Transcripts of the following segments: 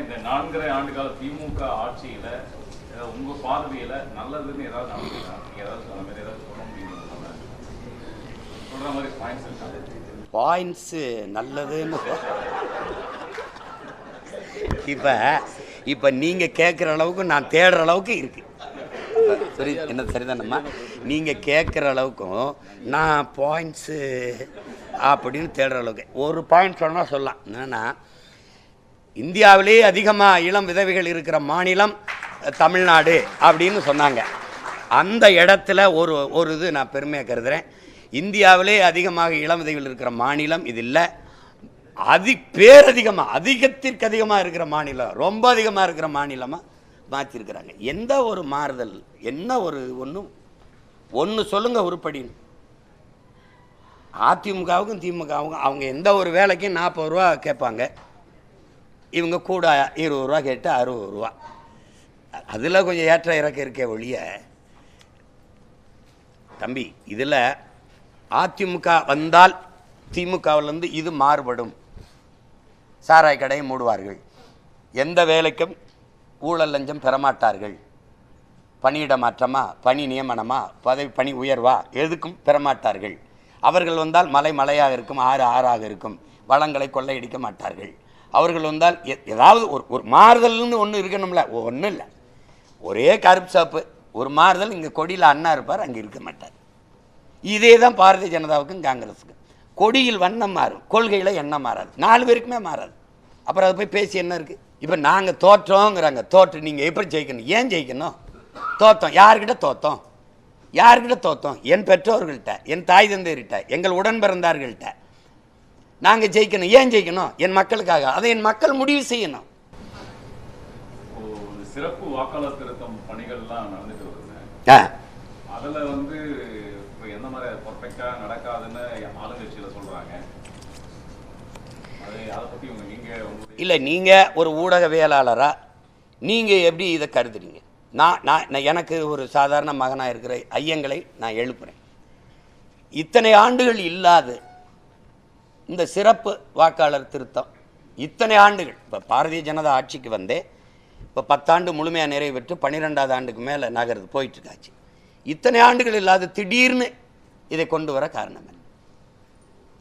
இந்த நான்கரை ஆண்டு கால திமுக ஆட்சியில உங்க பார்வையில நல்லதுன்னு ஏதாவது நடந்துருக்கா நீங்க ஏதாவது அந்த மாதிரி ஏதாவது சொல்ல முடியும்? சொல்ற மாதிரி பாயிண்ட்ஸ் இருக்கா? பாயிண்ட்ஸு நல்லதுன்னு இப்போ இப்போ நீங்கள் கேட்குற அளவுக்கு நான் தேடுற அளவுக்கு இருக்குது சரி என்ன சரிதானம்மா நீங்கள் கேட்குற அளவுக்கும் நான் பாயிண்ட்ஸு அப்படின்னு தேடுற அளவுக்கு. ஒரு பாயிண்ட் சொன்னால் சொல்லலாம். என்னென்னா இந்தியாவிலே அதிகமாக இளம் விதவைகள் இருக்கிற மாநிலம் தமிழ்நாடு அப்படின்னு சொன்னாங்க. அந்த இடத்துல ஒரு ஒரு இது நான் பெருமையாக கருதுகிறேன் இந்தியாவிலே அதிகமாக இளம் விதவைகள் இருக்கிற மாநிலம் இது இல்லை. அதி பேரதிகமாக அதிகத்திற்கு அதிகமாக இருக்கிற மாநிலம் ரொம்ப அதிகமாக இருக்கிற மாநிலமாக மாற்றிருக்கிறாங்க எந்த ஒரு மாறுதல் என்ன ஒரு ஒன்றும் ஒன்று சொல்லுங்கள் உருப்படின்னு. அதிமுகவுக்கும் திமுகவுக்கும் அவங்க எந்த ஒரு வேலைக்கும் நாற்பது ரூபா கேட்பாங்க. இவங்க கூட இருபது ரூபா கேட்டு அறுபது ரூபா. அதில் கொஞ்சம் ஏற்ற இறக்க இருக்கே ஒழிய தம்பி இதில் அதிமுக வந்தால் திமுகவிலேருந்து இது மாறுபடும். சாராய் கடையை மூடுவார்கள். எந்த வேலைக்கும் ஊழல் லஞ்சம் பெறமாட்டார்கள். பணியிட மாற்றமா பணி நியமனமா பதவி பணி உயர்வா எதுக்கும் பெறமாட்டார்கள். அவர்கள் வந்தால் மலை மலையாக இருக்கும் ஆறு ஆறாக இருக்கும். வளங்களை கொள்ளையடிக்க மாட்டார்கள். அவர்கள் வந்தால் ஏதாவது ஒரு ஒரு மாறுதல்னு ஒன்று இருக்கணும்ல. ஒன்றும் இல்லை. ஒரே கருப்பு சாப்பு ஒரு மாறுதல் இங்கே கொடியில் அண்ணா இருப்பார் அங்கே இருக்க மாட்டார். இதே தான் பாரதிய ஜனதாவுக்கும் காங்கிரஸுக்கும். கொடியில் வண்ணம் மாறும் கொள்கையில் எண்ணம் மாறாது. நாலு பேருக்குமே மாறாது. அப்புறம் அதை போய் பேசி என்ன இருக்குது இப்போ நாங்கள் தோற்றோங்கிறாங்க. தோற்று நீங்கள் எப்படி ஜெயிக்கணும்? ஏன் ஜெயிக்கணும்? தோத்தோம். யார்கிட்ட தோத்தோம்? யார்கிட்ட தோத்தோம்? என் பெற்றோர்கள்ட்ட என் தாய் தந்தையர்கிட்ட எங்கள் உடன் பிறந்தார்கள்ட்ட. நாங்கள் ஜெயிக்கணும். ஏன் ஜெயிக்கணும்? என் மக்களுக்காக. அதை என் மக்கள் முடிவு செய்யணும். சிறப்பு வாக்காளர் திருத்தம் பணிகள்லாம் நடந்துட்டு வருது அதுல வந்து இப்போ எந்த மாதிரி பர்ஃபெக்டா நடக்காதுன்னு ஆளுங்கட்சியில உங்களுடைய இல்லை நீங்கள் ஒரு ஊடகவியலாளராக நீங்கள் எப்படி இதை கருதுறீங்க? நான் நான் நான் எனக்கு ஒரு சாதாரண மகனாக இருக்கிற ஐயங்களை நான் எழுப்புறேன். இத்தனை ஆண்டுகள் இல்லாத இந்த சிறப்பு வாக்காளர் திருத்தம். இத்தனை ஆண்டுகள். இப்போ பாரதிய ஜனதா ஆட்சிக்கு வந்தே இப்போ பத்தாண்டு முழுமையாக நிறைவேற்று பன்னிரெண்டாவது ஆண்டுக்கு மேலே நகருது போயிட்டுருக்காச்சு. இத்தனை ஆண்டுகள் இல்லாத திடீர்னு இதை கொண்டு வர காரணம் என்ன?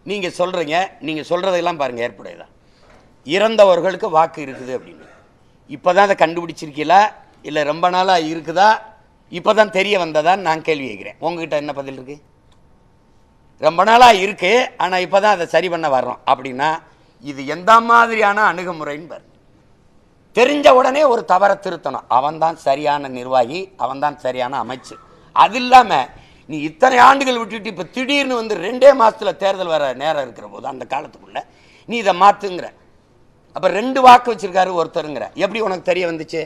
நீங்கள் சொல்கிறீங்க நீங்கள் சொல்கிறதெல்லாம் பாருங்கள் ஏற்புடையதான் இறந்தவர்களுக்கு வாக்கு இருக்குது அப்படின்னு. இப்போ தான் அதை கண்டுபிடிச்சிருக்கீங்களா? இல்லை ரொம்ப நாளாக இருக்குதா? இப்போ தான் தெரிய வந்ததான்னு நான் கேள்வி கேட்குறேன். உங்ககிட்ட என்ன பதில் இருக்குது ரொம்ப நாளாக இருக்கு ஆனால் இப்போ தான் அதை சரி பண்ண வர்றோம். அப்படின்னா இது எந்த மாதிரியான அணுகுமுறைன்னு தெரிஞ்ச உடனே ஒரு தவறை திருத்தணும். அவன்தான் சரியான நிர்வாகி அவன்தான் சரியான அமைச்சு. அது இல்லாமல் நீ இத்தனை ஆண்டுகள் விட்டுட்டு இப்போ திடீர்னு வந்து ரெண்டே மாதத்தில் தேர்தல் வர நேரம் இருக்கிற போது அந்த காலத்துக்குள்ள நீ இதை மாற்றுங்கிற அப்போ ரெண்டு வாக்கு வச்சுருக்காரு ஒருத்தருங்கிற. எப்படி உனக்கு தெரிய வந்துச்சு?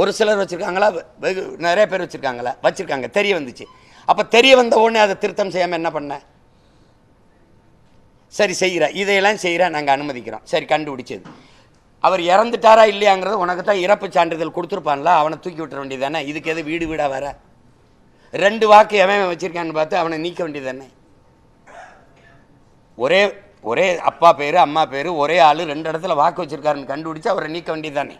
ஒரு சிலர் வச்சுருக்காங்களா? வெகு நிறைய பேர் வச்சுருக்காங்களா? வச்சுருக்காங்க. தெரிய வந்துச்சு. அப்போ தெரிய வந்த உடனே அதை திருத்தம் செய்யாமல் என்ன பண்ண? சரி செய்கிற இதையெல்லாம் செய்கிற நாங்கள் அனுமதிக்கிறோம். சரி கண்டுபிடிச்சது. அவர் இறந்துட்டாரா இல்லையாங்கிறது உனக்கு தான் இறப்பு சான்றிதழ் கொடுத்துருப்பான்ல அவனை தூக்கி விட்டுற வேண்டியது தானே இதுக்கு எது வீடு வீடாக வர ரெண்டு வாக்கு எவன் வச்சிருக்கான்னு பார்த்து அவனை நீக்க வேண்டியது தானே ஒரே ஒரே அப்பா பேர் அம்மா பேர் ஒரே ஆள் ரெண்டு இடத்துல வாக்கு வச்சிருக்காருன்னு கண்டுபிடிச்சு அவரை நீக்க வேண்டியது தானே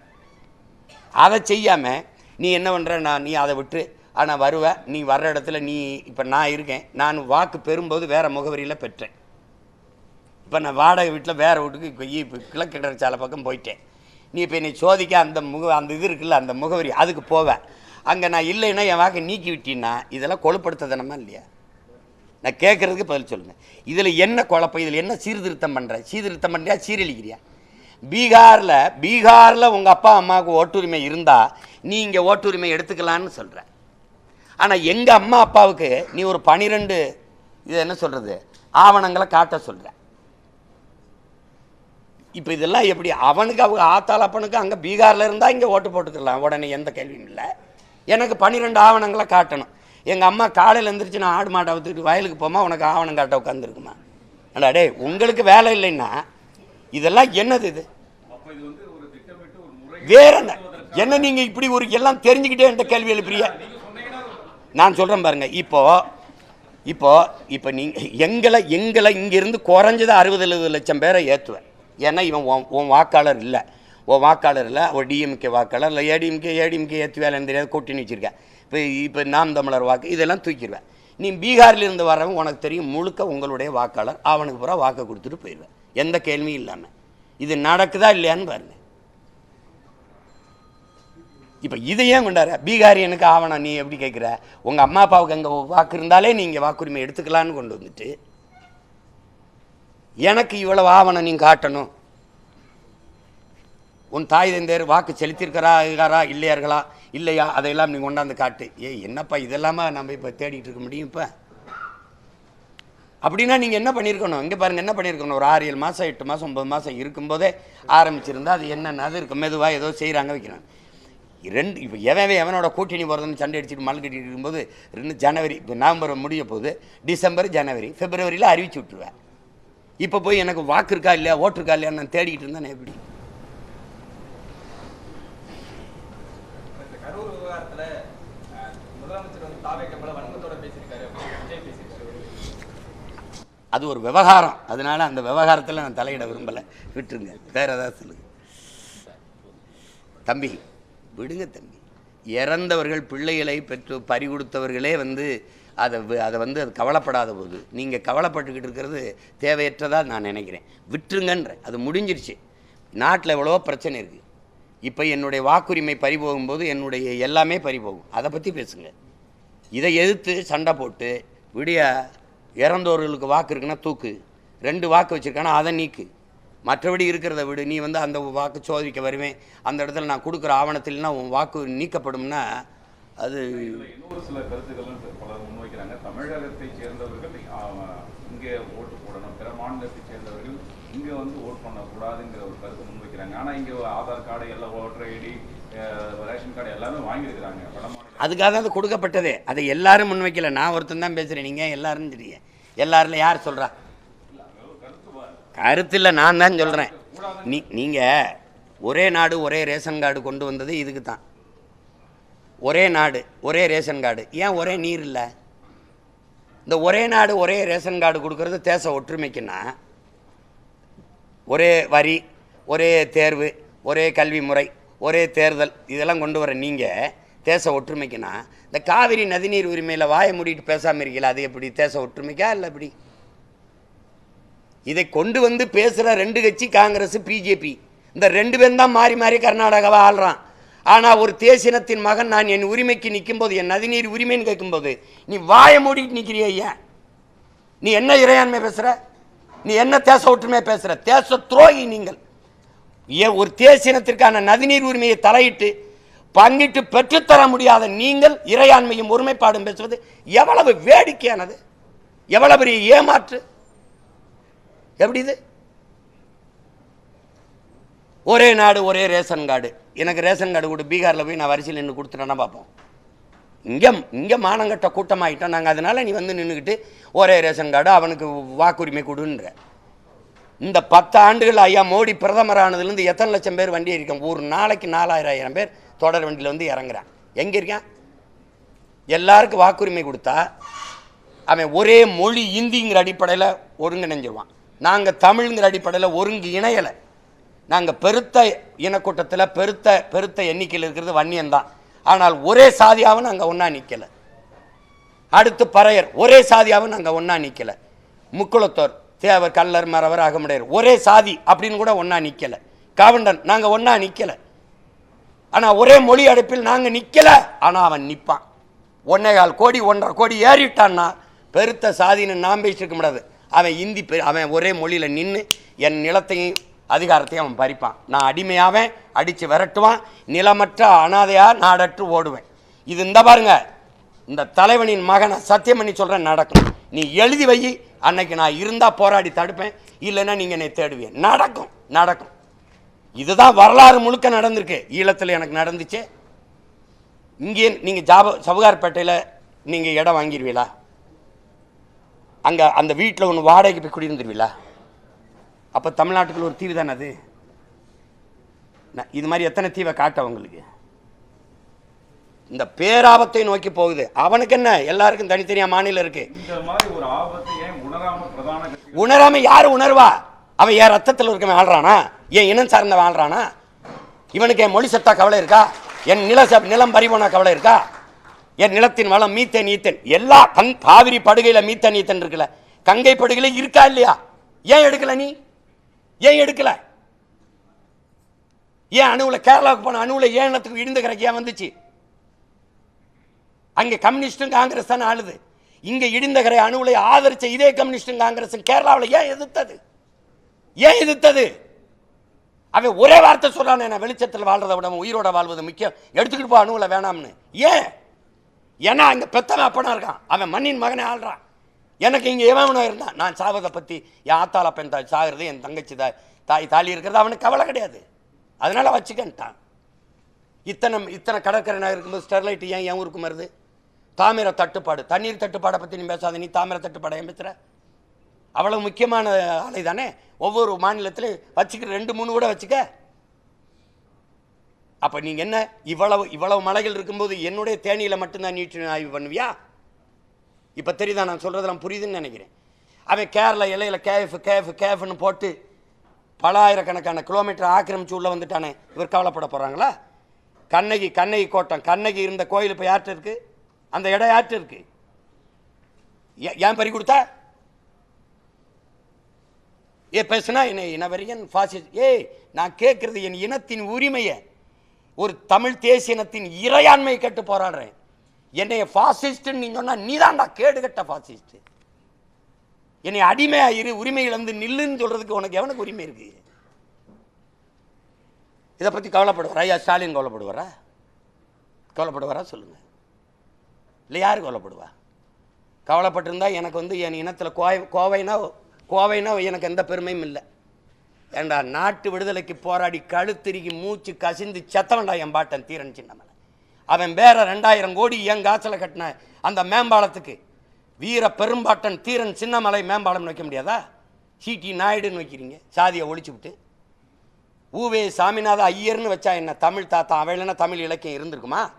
அதை செய்யாமல் நீ என்ன பண்ணுற நான் நீ அதை விட்டு ஆனால் வருவேன் நீ வர்ற இடத்துல நீ இப்போ நான் இருக்கேன் நான் வாக்கு பெறும்போது வேறு முகவரியில் பெற்றேன். இப்போ நான் வாடகை வீட்டில் வேறு வீட்டுக்கு இப்போ கிழக்கு கடற்சாலை பக்கம் போயிட்டேன். நீ இப்போ என்னை சோதிக்க அந்த முக அந்த இது இருக்குல்ல அந்த முகவரி அதுக்கு போவேன் அங்கே நான் இல்லைன்னா என் வாக்கை நீக்கி விட்டீன்னா இதெல்லாம் கொழுப்படுத்ததனமா இல்லையா? நான் கேட்குறதுக்கு பதில் சொல்லுங்கள் இதில் என்ன குழப்பம் இதில் என்ன சீர்திருத்தம் பண்ணுற சீர்திருத்தம் பண்ணுறியா சீரழிக்கிறியா? பீகாரில் பீகாரில் உங்கள் அப்பா அம்மாவுக்கு ஓட்டுரிமை இருந்தால் நீ இங்கே ஓட்டுரிமை எடுத்துக்கலான்னு சொல்கிறேன் ஆனால் எங்கள் அம்மா அப்பாவுக்கு நீ ஒரு பனிரெண்டு இது என்ன சொல்கிறது ஆவணங்களை காட்ட சொல்கிற இப்போ இதெல்லாம் எப்படி? அவனுக்கு அவங்க ஆத்தாள் அப்பனுக்கு அங்கே பீகாரில் இருந்தால் இங்கே ஓட்டு போட்டுக்கலாம். உடனே எந்த கேள்வியும் இல்லை. எனக்கு பன்னிரெண்டு ஆவணங்களை காட்டணும். எங்கள் அம்மா காலையில் எழுந்திரிச்சு நான் ஆடு மாட்டை அவுத்துட்டு வயலுக்கு போமா உனக்கு ஆவணம் காட்ட உட்காந்துருக்குமா அடா டேய் உங்களுக்கு வேலை இல்லைன்னா இதெல்லாம் என்னது இது? வேற என்ன? என்ன நீங்கள் இப்படி ஒரு எல்லாம் தெரிஞ்சுக்கிட்டே என்ற கேள்வி எழுப்புறீங்க? நான் சொல்கிறேன் பாருங்கள் இப்போ இப்போ இப்போ நீங்கள் எங்களை எங்களை இங்கேருந்து குறைஞ்சது அறுபது எழுபது லட்சம் பேரை ஏற்றுவேன் ஏன்னா இவன் உன் உன் வாக்காளர் இல்லை. உன் வாக்காளர் இல்லை ஒரு டிஎம்கே வாக்காளர் இல்லை ஏடிஎம்கே ஏடிஎம்கே ஏற்றி வேலைன்னு தெரியாது கூட்டணி வச்சுருக்கேன். இப்போ இப்போ நாம் தமிழர் வாக்கு இதெல்லாம் தூக்கிடுவேன். நீ பீகார்லேருந்து வரவன் உனக்கு தெரியும் முழுக்க உங்களுடைய வாக்காளர் அவனுக்கு பூரா வாக்கை கொடுத்துட்டு போயிடுவேன். எந்த கேள்வியும் இல்லாமல் இது நடக்குதா இல்லையான்னு பாருங்கள் இப்போ இதை ஏன் கொண்டார பீகாரியனுக்கு ஆவணம் நீ எப்படி கேட்குற உங்கள் அம்மா அப்பாவுக்கு அங்கே வாக்கு இருந்தாலே நீங்கள் வாக்குரிமை எடுத்துக்கலான்னு கொண்டு வந்துட்டு. எனக்கு இவ்வளவு ஆவணம் நீங்கள் காட்டணும். உன் தாய் தந்தையர் வாக்கு செலுத்தியிருக்கிறா இருக்காரா இல்லையார்களா? இல்லையா? அதையெல்லாம் நீ கொண்டாந்து காட்டு. ஏய் என்னப்பா இதெல்லாமா நம்ம இப்போ தேடிட்டு இருக்க முடியும் இப்போ? அப்படின்னா நீங்கள் என்ன பண்ணியிருக்கணும் இங்கே பாருங்கள் என்ன பண்ணியிருக்கணும் ஒரு ஆறு ஏழு மாதம் எட்டு மாதம் ஒம்பது மாதம் இருக்கும்போதே ஆரம்பிச்சிருந்தா அது என்னென்ன அது இருக்கும். மெதுவாக ஏதோ செய்கிறாங்க வைக்கிறாங்க. ரெண்டு இப்போ எவன் எவன் எவனோட கூட்டணி போகிறதுன்னு சண்டை அடிச்சுட்டு மல் கட்டிட்டு இருக்கும்போது ரெண்டு ஜனவரி இப்போ நவம்பர் முடிய போகுது டிசம்பர் ஜனவரி பிப்ரவரியில் அறிவிச்சு விட்ருவேன் இப்போ போய் எனக்கு வாக்கு இருக்கா இல்லையா ஓட்டு இருக்கா இல்லையா நான் தேடிக்கிட்டு இருந்தேன் எப்படி? அது ஒரு விவகாரம். அதனால அந்த விவகாரத்தில் நான் தலையிட விரும்பலை. விட்டுருங்க. வேற ஏதாவது சொல்லுங்க. தம்பி. விடுங்க தம்பி. இறந்தவர்கள் பிள்ளைகளை பெற்று பறி கொடுத்தவர்களே வந்து அதை அதை வந்து அது கவலைப்படாத போது நீங்கள் கவலைப்பட்டுக்கிட்டு இருக்கிறது தேவையற்றதாக நான் நினைக்கிறேன். விட்டுருங்கன்ற அது முடிஞ்சிருச்சு. நாட்டில் எவ்வளோ பிரச்சனை இருக்குது இப்போ என்னுடைய வாக்குரிமை பறி போகும்போது என்னுடைய எல்லாமே பறி போகும். அதை பற்றி பேசுங்க. இதை எதிர்த்து சண்டை போட்டு விடிய இறந்தோர்களுக்கு வாக்கு இருக்குன்னா தூக்கு. ரெண்டு வாக்கு வச்சுருக்கானா அதை நீக்கு. மற்றபடி இருக்கிறத விடு. நீ வந்து அந்த வாக்கு சோதிக்க வருவேன். அந்த இடத்துல நான் கொடுக்குற ஆவணத்தில்னா உன் வாக்கு நீக்கப்படும்னா அது இன்னொரு சில கருத்துக்களும் பலர் முன்வைக்கிறாங்க. தமிழகத்தை சேர்ந்தவர்கள் இங்கே ஓட்டு போடணும். பிற மாநிலத்தை சேர்ந்தவர்கள் இங்க வந்து ஓட் பண்ணக்கூடாதுங்கிற ஒரு கருத்து முன்வைக்கிறாங்க. ஆனா இங்க ஆதார் கார்டு எல்லாம் ஓட்டர் ஐடி ரேஷன் கார்டு எல்லாமே வாங்கியிருக்கிறாங்க. அதுக்காக தான் அது கொடுக்கப்பட்டதே. அதை எல்லாரும் முன்வைக்கல. நான் ஒருத்தன் தான் பேசுகிறேன் நீங்கள் எல்லாரும் தெரியும் எல்லாரில் யார் சொல்கிறா கருத்து இல்லை நான் தான் சொல்கிறேன் நீ நீங்கள் ஒரே நாடு ஒரே ரேஷன் கார்டு கொண்டு வந்தது இதுக்கு தான். ஒரே நாடு ஒரே ரேஷன் கார்டு. ஏன் ஒரே நீர் இல்லை? இந்த ஒரே நாடு ஒரே ரேஷன் கார்டு கொடுக்கறது தேச ஒற்றுமைக்குன்னா ஒரே வரி ஒரே தேர்வு ஒரே கல்வி முறை ஒரே தேர்தல் இதெல்லாம் கொண்டு வர நீங்கள் தேச ஒற்றுமைக்குன்னா இந்த காவிரி நதிநீர் உரிமையில் வாயை மூடிட்டு பேசாமல் இருக்கீங்களா? அது எப்படி தேச ஒற்றுமைக்கா இல்லை எப்படி? இதை கொண்டு வந்து பேசுகிற ரெண்டு கட்சி காங்கிரஸ் பிஜேபி. இந்த ரெண்டு பேரும் தான் மாறி மாறி கர்நாடகாவை ஆள்றான். ஆனால் ஒரு தேசினத்தின் மகன் நான் என் உரிமைக்கு நிற்கும்போது என் நதிநீர் உரிமைன்னு கேட்கும்போது நீ வாயை மூடிட்டு நிற்கிறிய ஏன் நீ என்ன இறையாண்மை பேசுகிற நீ என்ன தேச ஒற்றுமை பேசுகிற தேச துரோகி நீங்கள். ஏன் ஒரு தேசினத்திற்கான நதிநீர் உரிமையை தலையிட்டு பங்கிட்டு பெற்றுத்தர முடியாத நீங்கள் இறையாண்மையும் ஒருமைப்பாடும் பேசுவது எவ்வளவு வேடிக்கையானது? எவ்வளவு பெரிய ஏமாற்று? எப்படி இது? ஒரே நாடு ஒரே ரேஷன் கார்டு. எனக்கு ரேஷன் கார்டு கொடு பீகாரில் போய் நான் வரிசையில் நின்று கொடுத்துட்டேன்னா பார்ப்போம்? இங்கே இங்கே மானங்கட்ட கூட்டமாகிட்டோம் நாங்கள் அதனால நீ வந்து நின்றுக்கிட்டு ஒரே ரேஷன் கார்டு அவனுக்கு வாக்குரிமை கொடுன்ற. இந்த பத்து ஆண்டுகள் ஐயா மோடி பிரதமர் ஆனதுலேருந்து எத்தனை லட்சம் பேர் வண்டி இருக்கான் ஒரு நாளைக்கு நாலாயிரம் ஆயிரம் பேர் தொடர் வண்டியில் வந்து இறங்குறான். எங்கே இருக்கான்? எல்லாருக்கும் வாக்குரிமை கொடுத்தா அவன் ஒரே மொழி இந்திங்கிற அடிப்படையில் ஒருங்கிணைஞ்சிருவான். நாங்கள் தமிழ்ங்கிற அடிப்படையில் ஒருங்கி இணையலை. நாங்கள் பெருத்த இனக்கூட்டத்தில் பெருத்த பெருத்த எண்ணிக்கையில் இருக்கிறது வன்னியன்தான். ஆனால் ஒரே சாதியாகவும் நாங்கள் ஒன்றா நிற்கலை அடுத்து பறையர் ஒரே சாதியாகவும் நாங்கள் ஒன்றா நிற்கலை முக்குளத்தோர் தேவர் கல்லர் மறவர் அகமுடையர் ஒரே சாதி அப்படின்னு கூட ஒன்றா நிற்கலை காவண்டன் நாங்கள் ஒன்றா நிற்கலை ஆனால் ஒரே மொழி அடுப்பில் நாங்கள் நிற்கலை ஆனால் அவன் நிற்பான் ஒன்னே கால் கோடி ஒன்றரை கோடி ஏறிட்டான்னா பெருத்த சாதின்னு நாம் பேசியிருக்க முடியாது. அவன் இந்தி அவன் ஒரே மொழியில் நின்று என் நிலத்தையும் அதிகாரத்தையும் அவன் பறிப்பான். நான் அடிமையாவேன் அடித்து விரட்டுவான் நிலமற்ற அனாதையாக நாடற்று ஓடுவேன். இது இந்த பாருங்க இந்த தலைவனின் மகனை சத்தியம் பண்ணி சொல்கிறேன் நடக்கும். நீ எழுதி வை அன்னைக்கு நான் இருந்தால் போராடி தடுப்பேன் இல்லைன்னா நீங்கள் என்னை தேடுவேன் நடக்கும் நடக்கும். இதுதான் வரலாறு முழுக்க நடந்திருக்கு. ஈழத்தில் எனக்கு நடந்துச்சு. இங்கே நீங்கள் ஜாப சவுகார்பேட்டையில் நீங்கள் இடம் வாங்கிடுவீங்களா அங்கே அந்த வீட்டில் ஒன்று வாடகைக்கு போய் குடியிருந்துருவீங்களா அப்போ தமிழ்நாட்டுக்குள்ள ஒரு தீவு தானே அது? இது மாதிரி எத்தனை தீவை காட்ட உங்களுக்கு இந்த பேராபத்தை நோக்கி போகுது. அவனுக்கு என்ன? எல்லாருக்கும் தனித்தனியாக மாநிலம் ஏன் உணராம யார் உணர்வா? அவன் என் ரத்தத்தில் இருக்கவன் ஆள்றானா? என் இனம் சார்ந்தவன் ஆள்றானா? இவனுக்கு என் மொழி சத்தா கவலை இருக்கா? என் நில நிலம் பறிபோனா கவலை இருக்கா? என் நிலத்தின் வளம் மீத்தன் ஈத்தன். எல்லா கங் காவிரி படுகையில் மீத்தன் ஈத்தன் இருக்குல்ல. கங்கை படுகையில் இருக்கா இல்லையா? ஏன் எடுக்கல நீ? ஏன் எடுக்கல? ஏன் அணுவில் கேரளாவுக்கு போன அணுவில் ஏன் இடிந்து இடிந்த ஏன் வந்துச்சு? அங்கே கம்யூனிஸ்டும் காங்கிரஸ் தானே ஆளுது. இங்கே இடிந்த கரை அணுவுலை ஆதரிச்ச இதே கம்யூனிஸ்டும் காங்கிரஸும் கேரளாவில் ஏன் எதிர்த்தது? ஏன் எதிர்த்தது? அவன் ஒரே வார்த்தை சொல்கிறான் நான் வெளிச்சத்தில் வாழ்றதை விட உயிரோட வாழ்வது முக்கியம். எடுத்துக்கிட்டு போ அணுவில் வேணாம்னு. ஏன்? ஏன்னா இங்கே பெத்தவன் அப்பனா இருக்கான். அவன் மண்ணின் மகனே ஆள்றான். எனக்கு இங்கே எவனோ இருந்தான். நான் சாவதை பற்றி என் ஆத்தால பெண் தாய் சாகிறது என் தங்கச்சி தாய் தாய் தாலி இருக்கிறது அவனுக்கு கவலை கிடையாது. அதனால் வச்சுக்கன்ட்டான் இத்தனை இத்தனை கடற்கரை நகர் இருக்கும்போது ஸ்டெர்லைட் ஏன் என் ஊருக்கு வருது? தாமிர தட்டுப்பாடு. தண்ணீர் தட்டுப்பாடை பற்றி நீ பேசாத. நீ தாமிர தட்டுப்பாடை ஏன் பேசுற? அவ்வளோ முக்கியமான ஆலை தானே ஒவ்வொரு மாநிலத்திலையும் வச்சுக்கிற ரெண்டு மூணு கூட வச்சுக்க. அப்போ நீங்கள் என்ன இவ்வளவு இவ்வளவு மலைகள் இருக்கும்போது என்னுடைய தேனியில் மட்டும்தான் நீட்டு ஆய்வு பண்ணுவியா? இப்போ தெரியுதா நான் சொல்கிறதெல்லாம் புரியுதுன்னு நினைக்கிறேன். அவன் கேரளா இலையில் கேஃப் கேஃப் கேஃப்னு போட்டு பல ஆயிரக்கணக்கான கிலோமீட்டர் ஆக்கிரமிச்சு உள்ளே வந்துட்டானே. இவர் கவலைப்பட போகிறாங்களா கண்ணகி கண்ணகி கோட்டம். கண்ணகி இருந்த கோயில் இப்போ யார்கிட்ட இருக்கு? அந்த இடம் யார்கிட்ட இருக்கு? ஏன் பறி கொடுத்தா? ஏ பேசுனா என்ன இனவரியன் ஃபாசிஸ்ட் ஏய் நான் கேட்குறது என் இனத்தின் உரிமையை. ஒரு தமிழ் தேசியனத்தின் இனத்தின் இறையாண்மை கேட்டு போராடுறேன். என்னைய ஃபாசிஸ்ட்னு நீ சொன்னா நீதான்டா கேடுகட்ட ஃபாசிஸ்ட் என்னை அடிமையாக இரு உரிமை இழந்து நில்லுன்னு சொல்கிறதுக்கு உனக்கு எவனுக்கு உரிமை இருக்கு? இதை பற்றி கவலைப்படுவாரா? ஐயா ஸ்டாலின் கவலைப்படுவாரா? கவலைப்படுவாரா சொல்லுங்கள் இல்லை யார் கவலைப்படுவா? கவலைப்பட்டிருந்தா எனக்கு வந்து என் இனத்தில் கோவை கோவைனா கோவைனா எனக்கு எந்த பெருமையும் இல்லை. ஏண்டா நாட்டு விடுதலைக்கு போராடி கழுத்திருகி மூச்சு கசிந்து செத்தவன்டா என் பாட்டன் தீரன் சின்னமலை. அவன் வேற ரெண்டாயிரம் கோடி என் காசில் கட்டின அந்த மேம்பாலத்துக்கு வீர பெரும்பாட்டன் தீரன் சின்னமலை மேம்பாலம் வைக்க முடியாதா? சிடி நாயுடுன்னு வைக்கிறீங்க. சாதியை ஒழிச்சு விட்டு. ஊவே சாமிநாத ஐயர்னு வச்சா என்ன தமிழ் தாத்தா அவன் தமிழ் இலக்கியம் இருந்திருக்குமா?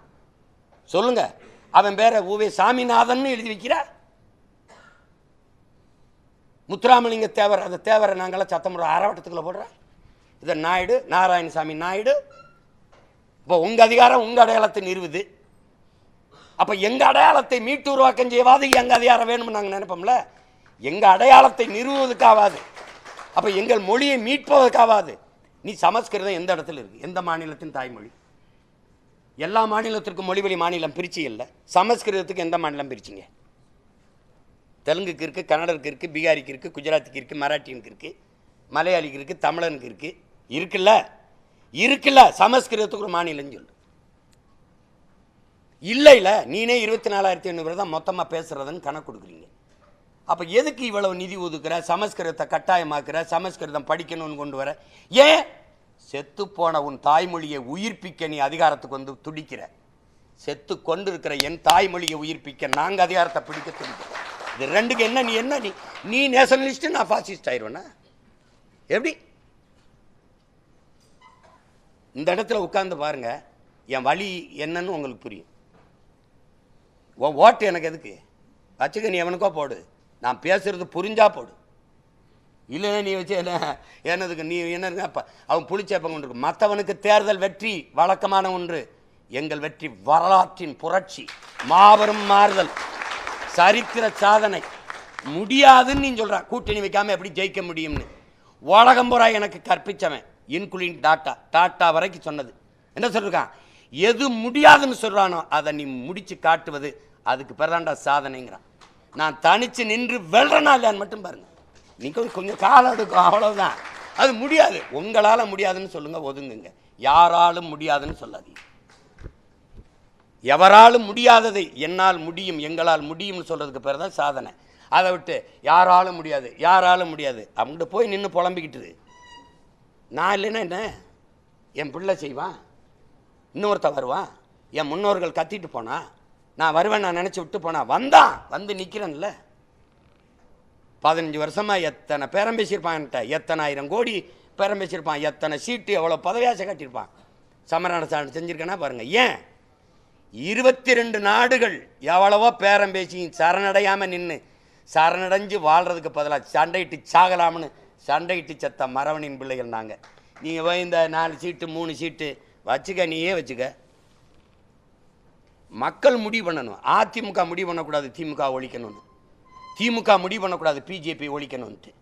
சொல்லுங்க. அவன் பேர ஊவே சாமிநாதன் எழுதி வைக்கிறா? முத்துராமலிங்க தேவர் அந்த தேவரை நாங்களாம் சத்தமுறை ஒரு போடுறேன் இதை நாயுடு நாராயணசாமி நாயுடு. இப்போ உங்கள் அதிகாரம் உங்கள் அடையாளத்தை நிறுவுது. அப்போ எங்கள் அடையாளத்தை மீட்டு உருவாக்கம் செய்வாது? எங்கள் அதிகாரம் வேணும்னு நாங்கள் நினைப்போம்ல? எங்கள் அடையாளத்தை நிறுவுவதற்காவாது. அப்போ எங்கள் மொழியை மீட்பதற்காவாது. நீ சமஸ்கிருதம் எந்த இடத்துல இருக்கு? எந்த மாநிலத்தின் தாய்மொழி? எல்லா மாநிலத்திற்கும் மொழிவழி மாநிலம் பிரிச்சு இல்லை. சமஸ்கிருதத்துக்கு எந்த மாநிலம் பிரிச்சிங்க? தெலுங்குக்கு இருக்குது கன்னடருக்கு இருக்குது பீகாரிக்கு இருக்குது குஜராத்துக்கு இருக்குது மராட்டியனுக்கு இருக்குது மலையாளிக்கு இருக்குது தமிழனுக்கு இருக்குது இருக்குல்ல? இருக்குல்ல? சமஸ்கிருதத்துக்கு ஒரு மாநிலம்னு சொல்லு. இல்லை இல்லை. நீனே இருபத்தி நாலாயிரத்தி ஐநூறு தான் மொத்தமாக பேசுகிறதுன்னு கணக்கு கொடுக்குறீங்க. அப்போ எதுக்கு இவ்வளவு நிதி ஒதுக்குற? சமஸ்கிருதத்தை கட்டாயமாக்குற? சமஸ்கிருதம் படிக்கணும்னு கொண்டு வர? ஏன்? செத்துப்போன உன் தாய்மொழியை உயிர்ப்பிக்க நீ அதிகாரத்துக்கு வந்து துடிக்கிற. செத்து கொண்டு இருக்கிற என் தாய்மொழியை உயிர்ப்பிக்க நாங்கள் அதிகாரத்தை பிடிக்க துடிக்கிறோம். இது ரெண்டுக்கு என்ன நீ என்ன நீ நீ நேஷனலிஸ்ட்டு நான் ஃபாசிஸ்ட் ஆயிடுவேண்ணா எப்படி? இந்த இடத்துல உட்காந்து பாருங்க என் வழி என்னன்னு உங்களுக்கு புரியும். உன் ஓட்டு எனக்கு எதுக்கு? வச்சுக்க நீ எவனுக்கோ போடு. நான் பேசுறது புரிஞ்சா போடு. இல்லைன்னா நீ வச்சு என்ன என்னதுக்கு நீ என்ன அவன் புளிச்சேப்பம் கொண்டு இருக்கு? மற்றவனுக்கு தேர்தல் வெற்றி வழக்கமான ஒன்று. எங்கள் வெற்றி வரலாற்றின் புரட்சி. மாபெரும் மாறுதல். சரித்திர சாதனை. முடியாதுன்னு நீ சொல்ற. கூட்டணி வைக்காம எப்படி ஜெயிக்க முடியும்னு. உலகம் பூரா எனக்கு கற்பிச்சவன். இன்குலின் டாட்டா. டாட்டா வரைக்கும் சொன்னது. என்ன சொல்றான் எது முடியாதுன்னு சொல்றானோ அதை நீ முடிச்சு காட்டுவது அதுக்கு பிறதாண்டா சாதனைங்கிறான். நான் தனிச்சு நின்று வெல்றனா இல்லையான்னு மட்டும் பாருங்க. நீங்கள் கொஞ்சம் காலம் எடுக்கும். அவ்வளவுதான். அது முடியாது. உங்களால் முடியாதுன்னு சொல்லுங்க ஒதுங்குங்க. யாராலும் முடியாதுன்னு சொல்லாதீங்க. எவராலும் முடியாததை என்னால் முடியும் எங்களால் முடியும்னு சொல்கிறதுக்கு பேர் தான் சாதனை. அதை விட்டு யாராலும் முடியாது யாராலும் முடியாது. அவங்கள்ட்ட போய் நின்று புலம்பிக்கிட்டுது. நான் இல்லைன்னா என்ன? என் பிள்ளை செய்வான் இன்னொருத்த வருவான் என் முன்னோர்கள் கத்திட்டு போனா நான் வருவேன் நான் நினச்சி விட்டு போனா வந்தான் வந்து நிற்கிறேன்ல பதினஞ்சு வருஷமாக எத்தனை பேரம் பேசியிருப்பான்ட்ட எத்தனை ஆயிரம் கோடி பேரம் பேசியிருப்பான்? எத்தனை சீட்டு? எவ்வளோ பதவியாசை கட்டியிருப்பான்? சமரண சாணம் செஞ்சுருக்கேன்னா பாருங்கள் ஏன்? இருபத்தி ரெண்டு நாடுகள் எவ்வளவோ பேரம் பேசி சரணடையாமல் நின்று சரணடைஞ்சு வாழ்கிறதுக்கு பதிலாக சண்டையிட்டு சாகலாம்னு சண்டையிட்டு செத்த மரவனின் பிள்ளைகள் நாங்கள் நீங்கள் போய் இந்த நாலு சீட்டு மூணு சீட்டு வச்சுக்க நீயே வச்சுக்க. மக்கள் முடிவு பண்ணணும். அதிமுக முடிவு பண்ணக்கூடாது திமுக ஒழிக்கணும்னு. திமுக முடிவு பண்ணக்கூடாது பிஜேபி ஒழிக்கணும்ன்ட்டு.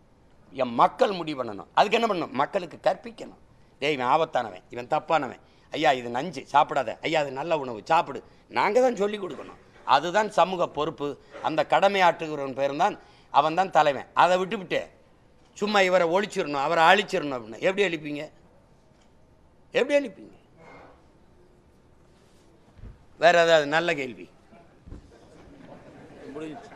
என் மக்கள் முடிவு பண்ணணும். அதுக்கு என்ன பண்ணணும்? மக்களுக்கு கற்பிக்கணும். டேய் இவன் ஆபத்தானவன். இவன் தப்பானவன். ஐயா இது நஞ்சு. சாப்பிடாத. ஐயா அது நல்ல உணவு. சாப்பிடு. நாங்கள் தான் சொல்லிக் கொடுக்கணும். அதுதான் சமூக பொறுப்பு. அந்த கடமையாற்றுகிறவன் பேர் தான் அவன் தான் தலைவன். அதை விட்டுவிட்டு சும்மா இவரை ஒழிச்சிடணும் அவரை அழிச்சிடணும் அப்படின்னு. எப்படி அழிப்பீங்க? எப்படி அழிப்பீங்க? வேற ஏதாவது நல்ல கேள்வி? முடிஞ்சு